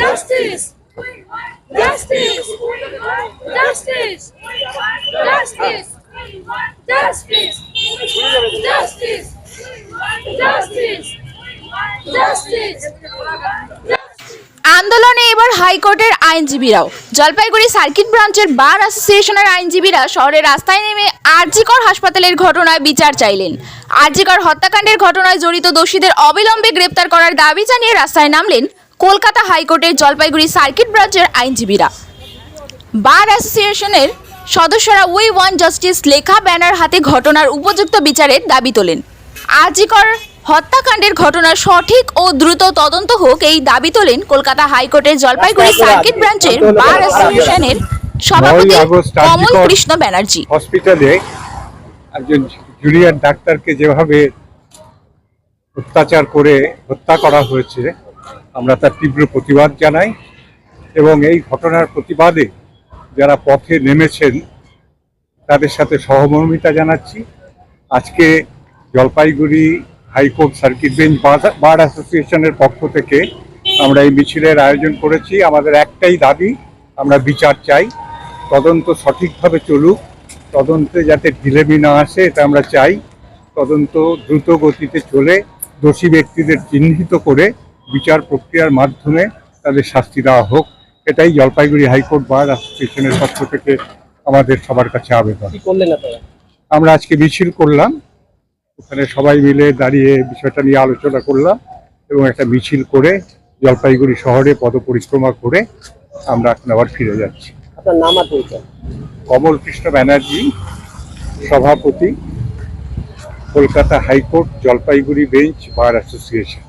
Justice! Justice! Justice! Justice! Justice! Justice! Justice! Justice! আন্দোলনে এবার হাইকোর্টের আইনজীবীরাও জলপাইগুড়ি সার্কিট ব্রাঞ্চের বার অ্যাসোসিয়েশনের আইনজীবীরা শহরের রাস্তায় নেমে আরজিকর হাসপাতালের ঘটনায় বিচার চাইলেন আরজিকর হত্যাকাণ্ডের ঘটনায় জড়িত দোষীদের অবিলম্বে গ্রেপ্তার করার দাবি জানিয়ে রাস্তায় নামলেন কলকাতা হাইকোর্টের জলপাইগুড়ি সার্কিট ব্রাঞ্চের আইনজীবীরা। বার অ্যাসোসিয়েশনের সদস্যরা উই ওয়ান জাস্টিস লেখা ব্যানার হাতে ঘটনার উপযুক্ত বিচারের দাবি তোলেন। আজিকর হত্যাকাণ্ডের ঘটনার সঠিক ও দ্রুত তদন্ত হোক এই দাবি তোলেন কলকাতা হাইকোর্টের জলপাইগুড়ি সার্কিট ব্রাঞ্চের বার অ্যাসোসিয়েশনের সভাপতি কমল কৃষ্ণ ব্যানার্জি। হসপিটালে একজন জুনিয়র ডাক্তারকে যেভাবে অত্যাচার করে হত্যা করা হয়েছে আমরা তার তীব্র প্রতিবাদ জানাই এবং এই ঘটনার প্রতিবাদে যারা পথে নেমেছেন, তাদের সাথে সহমর্মিতা জানাচ্ছি। আজকে Jalpaiguri high court circuit bench bar- অ্যাসোসিয়েশনের পক্ষ থেকে আমরা এই মিছিলের আয়োজন করেছি। আমাদের একটাই দাবি, আমরা বিচার চাই। তদন্ত সঠিকভাবে চলুক। তদন্তে যাতে ঢিলেমি না আসে, এটা আমরা চাই। তদন্ত দ্রুত গতিতে চলে, দোষী ব্যক্তিদের চিহ্নিত করে বিচার প্রক্রিয়ার মাধ্যমে তাদের শাস্তি দেওয়া হোক এটাই জলপাইগুড়ি হাইকোর্ট বার অ্যাসোসিয়েশনের পক্ষ থেকে আমাদের সবার কাছে আবেদন। আমরা আজকে মিছিল করলাম ওখানে সবাই মিলে দাঁড়িয়ে বিষয়টা নিয়ে আলোচনা করলাম এবং একটা মিছিল করে জলপাইগুড়ি শহরে পদপরিক্রমা করে আমরা এখন আবার ফিরে যাচ্ছি। আপনার নাম কমল কৃষ্ণ ব্যানার্জি সভাপতি Kolkata high court Jalpaiguri bench bar association.